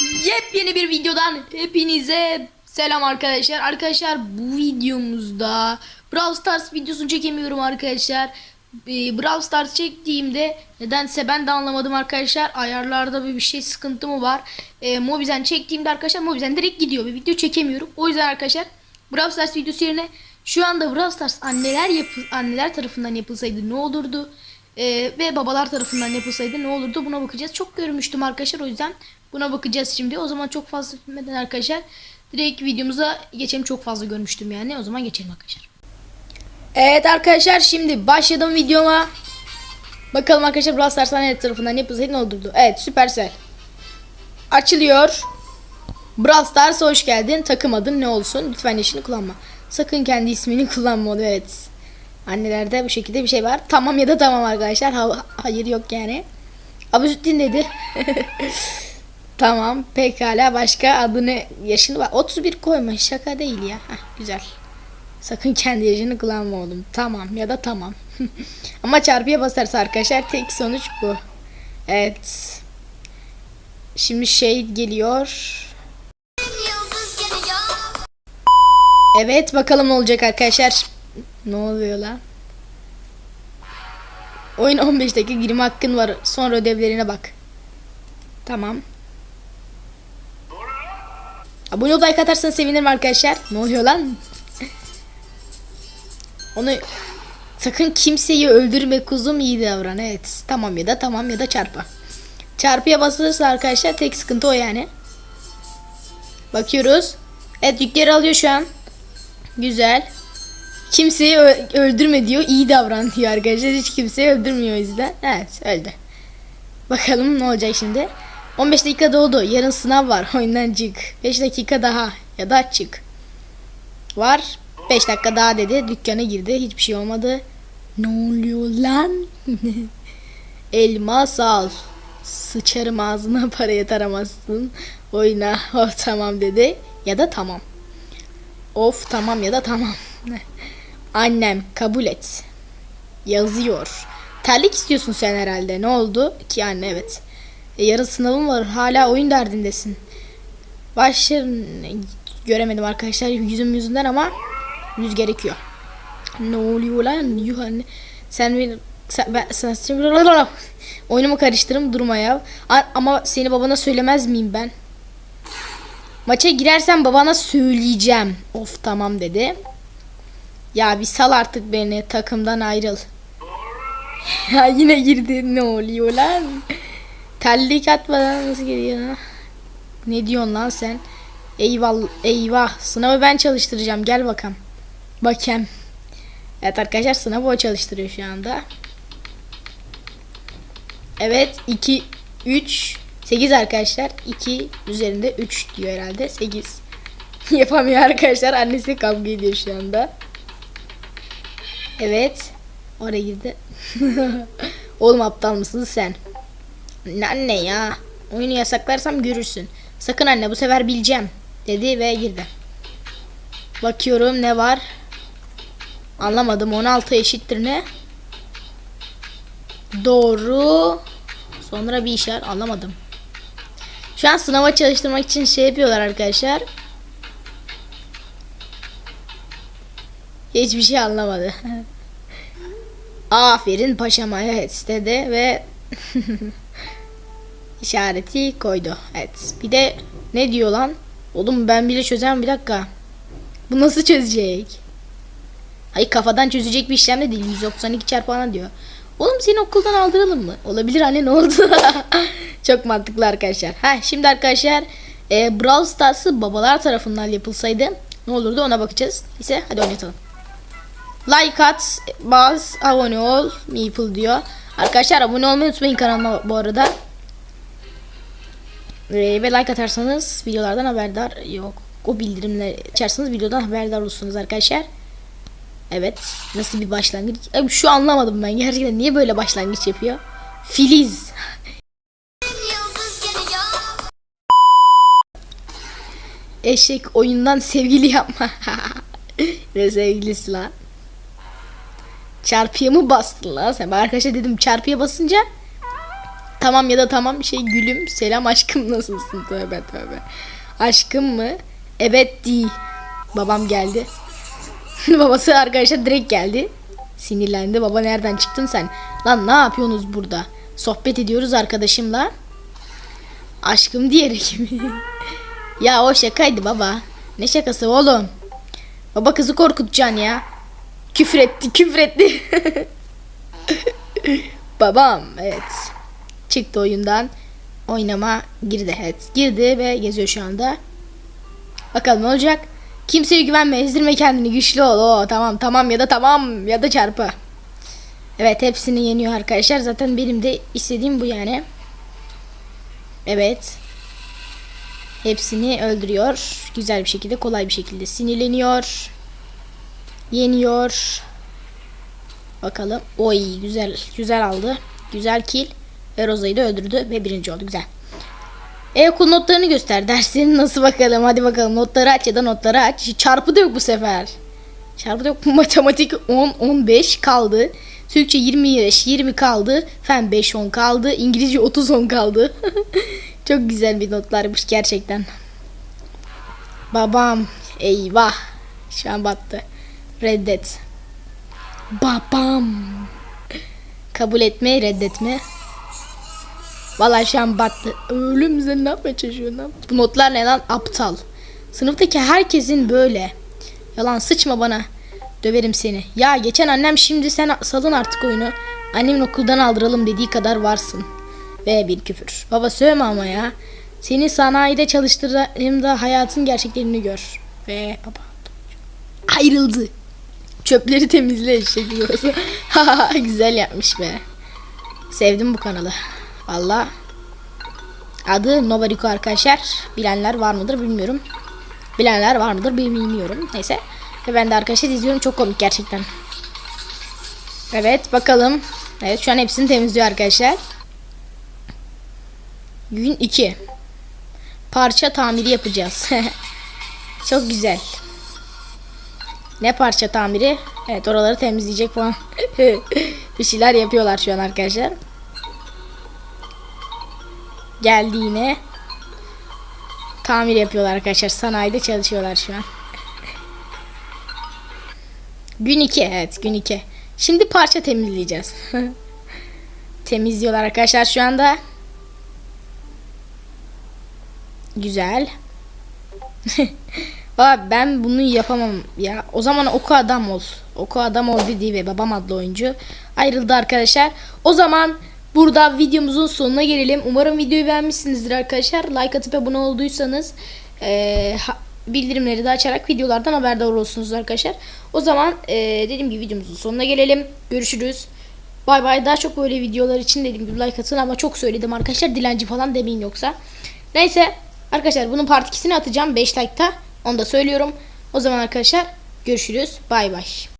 Yepyeni bir videodan hepinize selam arkadaşlar. Arkadaşlar bu videomuzda Brawl Stars videosunu çekemiyorum arkadaşlar. Ee, Brawl Stars çektiğimde nedense ben de anlamadım arkadaşlar. Ayarlarda bir şey sıkıntı mı var? Ee, Mobizen çektiğimde arkadaşlar Mobizen direkt gidiyor. Bir video çekemiyorum. O yüzden arkadaşlar Brawl Stars videosu yerine şu anda Brawl Stars anneler yapı anneler tarafından yapılsaydı ne olurdu? Ee, ve babalar tarafından yapılsaydı ne olurdu buna bakacağız. Çok görmüştüm arkadaşlar o yüzden buna bakacağız şimdi. O zaman çok fazla bilmeden arkadaşlar direkt videomuza geçelim. Çok fazla görmüştüm yani. O zaman geçelim arkadaşlar. Evet arkadaşlar şimdi başladım videoma. Bakalım arkadaşlar Brawl Stars tarafından yapılsaydı ne olurdu? Evet Supercell. Açılıyor. Brawl Stars'a hoş geldin. Takım adın ne olsun? Lütfen yaşını kullanma. Sakın kendi ismini kullanma. Evet. Annelerde bu şekilde bir şey var. Tamam ya da tamam arkadaşlar. Ha- hayır yok yani. Abuzüddin dedi. tamam pekala başka adını yaşını var. 31 koyma şaka değil ya. Heh, güzel. Sakın kendi yaşını kullanma oğlum. Tamam ya da tamam. Ama çarpıya basarsa arkadaşlar tek sonuç bu. Evet. Şimdi şey geliyor. Evet bakalım ne olacak arkadaşlar. Ne oluyor lan? Oyun 15 dakika girme hakkın var. Sonra ödevlerine bak. Tamam. Abone ol like atarsanız sevinirim arkadaşlar. Ne oluyor lan? Onu sakın kimseyi öldürme kuzum iyi davran. Evet. Tamam ya da tamam ya da çarpa. Çarpıya basılırsa arkadaşlar tek sıkıntı o yani. Bakıyoruz. Evet yükleri alıyor şu an. Güzel. Kimseyi öldürme diyor. iyi davran diyor arkadaşlar. Hiç kimseyi öldürmüyor o yüzden. Evet öldü. Bakalım ne olacak şimdi. 15 dakika doldu. Yarın sınav var. Oyundan çık. 5 dakika daha. Ya da çık. Var. 5 dakika daha dedi. Dükkana girdi. Hiçbir şey olmadı. Ne oluyor lan? Elmas al. Sıçarım ağzına para yataramazsın. Oyna. Oh, tamam dedi. Ya da tamam. Of tamam ya da tamam. Annem kabul et. Yazıyor. Terlik istiyorsun sen herhalde. Ne oldu? Ki anne evet. E, yarın sınavım var. Hala oyun derdindesin. Başlar göremedim arkadaşlar yüzüm yüzünden ama yüz gerekiyor. Ne oluyor lan? Yuh. Sen bir sen, ben, sen, sen- oyunumu karıştırım durma ya. Ama seni babana söylemez miyim ben? Maça girersen babana söyleyeceğim. Of tamam dedi. Ya bir sal artık beni takımdan ayrıl. ya yine girdi ne oluyor lan? Terlik atmadan nasıl geliyor? Ne diyorsun lan sen? Eyvallah eyvah sınavı ben çalıştıracağım gel bakalım. Bakayım. Evet arkadaşlar sınavı o çalıştırıyor şu anda. Evet 2 3 8 arkadaşlar. 2 üzerinde 3 diyor herhalde. 8. Yapamıyor arkadaşlar. Annesi kavga ediyor şu anda. Evet. Oraya girdi. Oğlum aptal mısın sen? Ne Anne ya. Oyunu yasaklarsam görürsün. Sakın anne bu sefer bileceğim. Dedi ve girdi. Bakıyorum ne var. Anlamadım. 16 eşittir ne? Doğru. Sonra bir işaret anlamadım. Şu an sınava çalıştırmak için şey yapıyorlar arkadaşlar. Hiçbir şey anlamadı. Aferin paşama evet dedi ve işareti koydu. Evet. Bir de ne diyor lan? Oğlum ben bile çözemem bir dakika. Bu nasıl çözecek? Hayır kafadan çözecek bir işlem de değil. 192 çarpı ana diyor. Oğlum seni okuldan aldıralım mı? Olabilir anne ne oldu? Çok mantıklı arkadaşlar. Ha şimdi arkadaşlar e, Brawl Stars'ı babalar tarafından yapılsaydı ne olurdu ona bakacağız. Neyse hadi oynatalım. Like at, baz, abone ol, Meeple diyor. Arkadaşlar abone olmayı unutmayın kanalıma bu arada. Ee, ve like atarsanız videolardan haberdar yok. O bildirimleri açarsanız videodan haberdar olursunuz arkadaşlar. Evet. Nasıl bir başlangıç? Abi şu anlamadım ben gerçekten. Niye böyle başlangıç yapıyor? Filiz. Eşek oyundan sevgili yapma. ne sevgilisi lan? Çarpıya mı bastın lan sen? Ben arkadaşlar dedim çarpıya basınca Tamam ya da tamam şey gülüm selam aşkım nasılsın tövbe tövbe. Aşkım mı? Evet değil. Babam geldi. Babası arkadaşlar direkt geldi. Sinirlendi. Baba nereden çıktın sen? Lan ne yapıyorsunuz burada? Sohbet ediyoruz arkadaşımla. Aşkım diyerek mi? ya o şakaydı baba. Ne şakası oğlum? Baba kızı korkutacaksın ya. Küfür etti, küfür etti. Babam evet. Çıktı oyundan. Oynama girdi evet. Girdi ve geziyor şu anda. Bakalım ne olacak? Kimseye güvenme, ezdirme kendini, güçlü ol. Oo, tamam tamam ya da tamam ya da çarpı. Evet hepsini yeniyor arkadaşlar. Zaten benim de istediğim bu yani. Evet. Hepsini öldürüyor. Güzel bir şekilde, kolay bir şekilde sinirleniyor. Yeniyor. Bakalım. Oy güzel güzel aldı. Güzel kill. Ve Roza'yı da öldürdü ve birinci oldu. Güzel. E-okul notlarını göster. Derslerin nasıl bakalım? Hadi bakalım. Notları aç ya da notları aç. Çarpı da yok bu sefer. Çarpı da yok. Matematik 10, 15 kaldı. Türkçe 25, 20 kaldı. Fen 5, 10 kaldı. İngilizce 30, 10 kaldı. Çok güzel bir notlarmış gerçekten. Babam. Eyvah. Şu an battı. Reddet. Babam. Kabul etme, reddetme. Vallahi şu an battı. Ölüm sen ne yapmaya çalışıyorsun lan? Bu notlar ne lan? Aptal. Sınıftaki herkesin böyle. Yalan sıçma bana. Döverim seni. Ya geçen annem şimdi sen salın artık oyunu. Annemin okuldan aldıralım dediği kadar varsın. Ve bir küfür. Baba sövme ama ya. Seni sanayide çalıştırdığımda hayatın gerçeklerini gör. Ve baba ayrıldı. Çöpleri temizle eşek yuvası. Güzel yapmış be. Sevdim bu kanalı. Valla. Adı Novariko arkadaşlar. Bilenler var mıdır bilmiyorum. Bilenler var mıdır bilmiyorum. Neyse. Ve ben de arkadaşlar izliyorum. Çok komik gerçekten. Evet bakalım. Evet şu an hepsini temizliyor arkadaşlar. Gün 2. Parça tamiri yapacağız. Çok güzel. Ne parça tamiri? Evet oraları temizleyecek falan. Bir şeyler yapıyorlar şu an arkadaşlar. Geldi yine. Tamir yapıyorlar arkadaşlar. Sanayide çalışıyorlar şu an. Gün 2 evet gün 2. Şimdi parça temizleyeceğiz. Temizliyorlar arkadaşlar şu anda. Güzel. Valla ben bunu yapamam ya. O zaman oku adam ol. Oku adam ol dediği ve babam adlı oyuncu ayrıldı arkadaşlar. O zaman burada videomuzun sonuna gelelim. Umarım videoyu beğenmişsinizdir arkadaşlar. Like atıp abone olduysanız eee, ha- bildirimleri de açarak videolardan haberdar olursunuz arkadaşlar. O zaman eee, dediğim gibi videomuzun sonuna gelelim. Görüşürüz. Bay bay. Daha çok böyle videolar için dediğim gibi like atın ama çok söyledim arkadaşlar. Dilenci falan demeyin yoksa. Neyse arkadaşlar bunun part 2'sini atacağım 5 like'ta. Onu da söylüyorum. O zaman arkadaşlar görüşürüz. Bay bay.